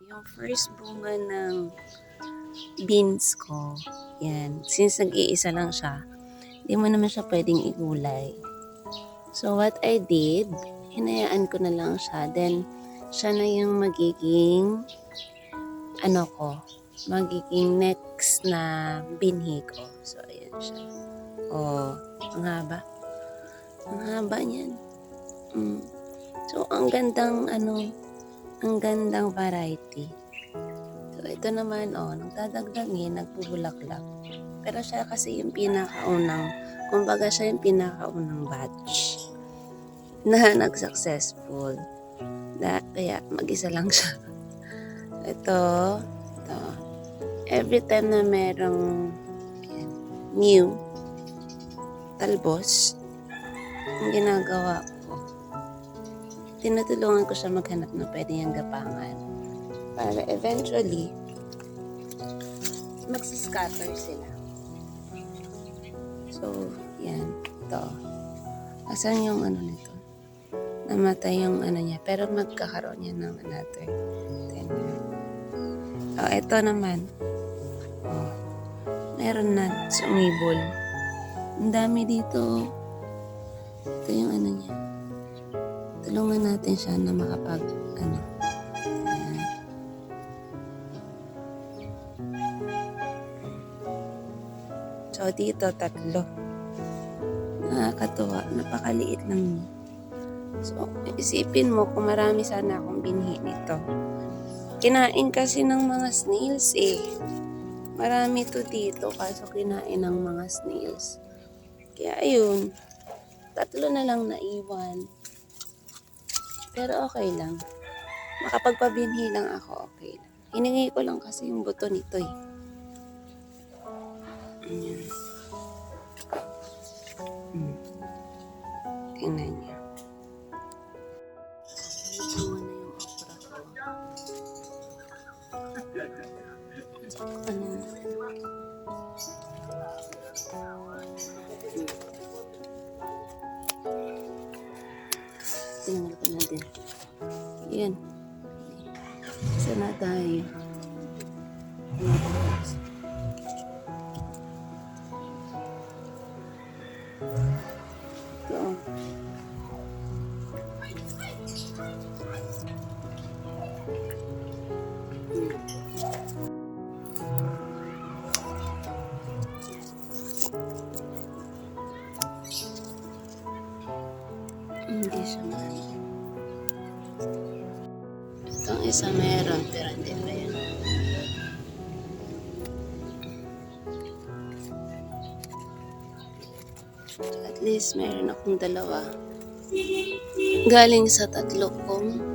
Yung first bunga ng beans ko, yan. Since nag-iisa lang siya, hindi mo naman siya pwedeng igulay. So what I did, hinayaan ko na lang siya. Then, siya na yung magiging, ano ko, magiging next na binhi ko. So, ayan siya. Oh, ang haba. Ang haba niyan. Mm. So, ang gandang, ano, ang gandang variety. So, ito naman, oh, nagdadagdagin, nagbubulaklak. Pero siya kasi yung pinakaunang, kumbaga siya yung pinakaunang batch na nag-successful. Na, kaya mag-isa lang siya. Ito, ito. Every time na merong new talbos, ang ginagawa ko, tinutulungan ko siya maghanap ng pwede niyang gapangan. Para eventually, magsiscatter sila. So, yan. Ito. Asan yung ano nito? Namatay yung ano niya. Pero magkakaroon yan ng another. Then, oh, ito naman. Oh, meron na sumibol. Ang dami dito. Ito yung ano niya. Tulungan natin siya na makapag, ano. So, dito, tatlo. Nakakatuwa. Napakaliit lang. So, isipin mo kung marami sana akong binhi nito. Kinain kasi ng mga snails eh. Marami to dito kaso kinain ng mga snails. Kaya ayun, tatlo na lang naiwan. Pero okay lang. Makapagpabinhi lang ako, okay lang. Hiningi ko lang kasi yung buto nito eh. Ayan. Hmm. Tingnan niyo. Ito na yung okra ko. Ano na? Yan. Isa na tayo. Ito. Hindi siya meron. Itong isa meron, pero hindi pa yan. At least meron akong dalawa. Galing sa tatlo kong